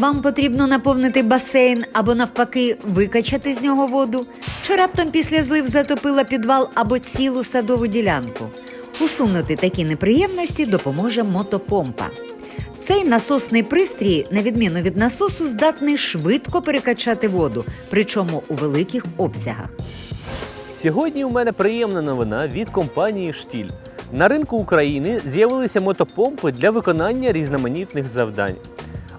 Вам потрібно наповнити басейн або навпаки викачати з нього воду, чи раптом після злив затопила підвал або цілу садову ділянку. Усунути такі неприємності допоможе мотопомпа. Цей насосний пристрій, на відміну від насосу, здатний швидко перекачати воду, причому у великих обсягах. Сьогодні у мене приємна новина від компанії Штіль. На ринку України з'явилися мотопомпи для виконання різноманітних завдань.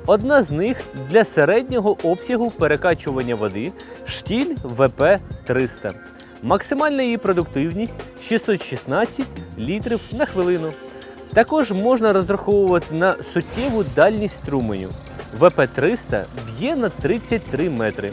Одна з них для середнього обсягу перекачування води штіль ВП 300. Максимальна її продуктивність 616 літрів на хвилину. Також можна розраховувати на суттєву дальність струменю. ВП-300 б'є на 33 метри.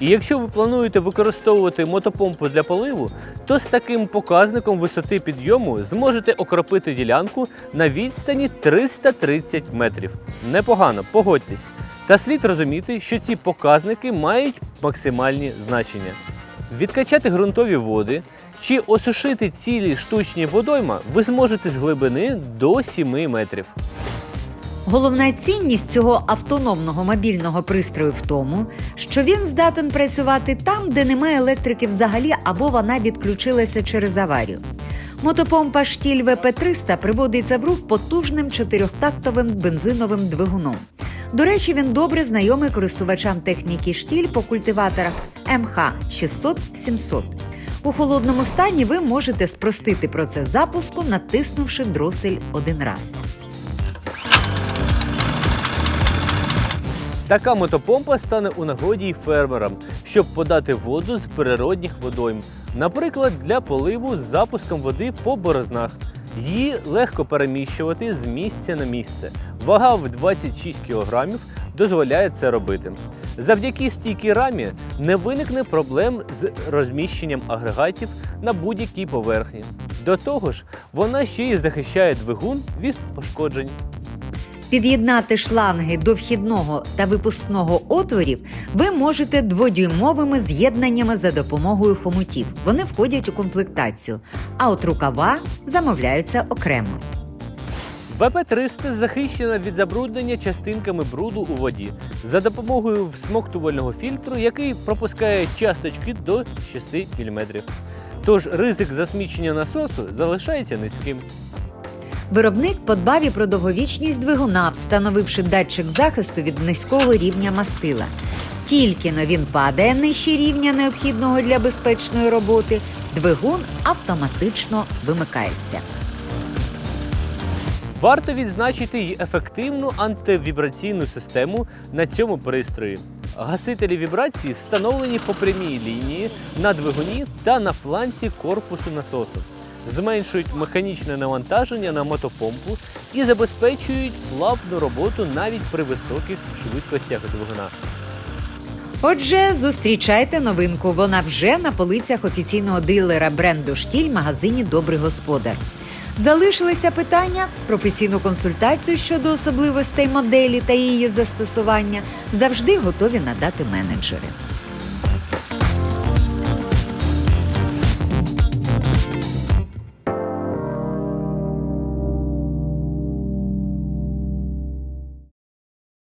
І якщо ви плануєте використовувати мотопомпу для поливу, то з таким показником висоти підйому зможете окропити ділянку на відстані 330 метрів. Непогано, погодьтесь. Та слід розуміти, що ці показники мають максимальні значення. Відкачати ґрунтові води чи осушити цілі штучні водойма ви зможете з глибини до 7 метрів. Головна цінність цього автономного мобільного пристрою в тому, що він здатен працювати там, де немає електрики взагалі або вона відключилася через аварію. Мотопомпа штіль ВП-300 приводиться в рух потужним чотирьохтактовим бензиновим двигуном. До речі, він добре знайомий користувачам техніки штіль по культиваторах МХ 600-700. У холодному стані ви можете спростити процес запуску, натиснувши дросель один раз. Така мотопомпа стане у нагоді й фермерам, щоб подати воду з природних водойм, наприклад, для поливу з запуском води по борознах. Її легко переміщувати з місця на місце. Вага в 26 кг дозволяє це робити. Завдяки стійкій рамі не виникне проблем з розміщенням агрегатів на будь-якій поверхні. До того ж, вона ще й захищає двигун від пошкоджень. Під'єднати шланги до вхідного та випускного отворів ви можете дводюймовими з'єднаннями за допомогою хомутів. Вони входять у комплектацію, а от рукава замовляються окремо. ВП-300 захищена від забруднення частинками бруду у воді за допомогою всмоктувального фільтру, який пропускає часточки до 6 мм. Тож ризик засмічення насосу залишається низьким. Виробник подбав і про довговічність двигуна, встановивши датчик захисту від низького рівня мастила. Тільки но він падає нижче рівня необхідного для безпечної роботи, двигун автоматично вимикається. Варто відзначити й ефективну антивібраційну систему на цьому пристрої. Гасителі вібрації встановлені по прямій лінії на двигуні та на фланці корпусу насосу, зменшують механічне навантаження на мотопомпу і забезпечують плавну роботу навіть при високих швидкостях двигуна. Отже, зустрічайте новинку. Вона вже на полицях офіційного дилера бренду Штіль магазині Добрий господар. Залишилися питання, професійну консультацію щодо особливостей моделі та її застосування завжди готові надати менеджери.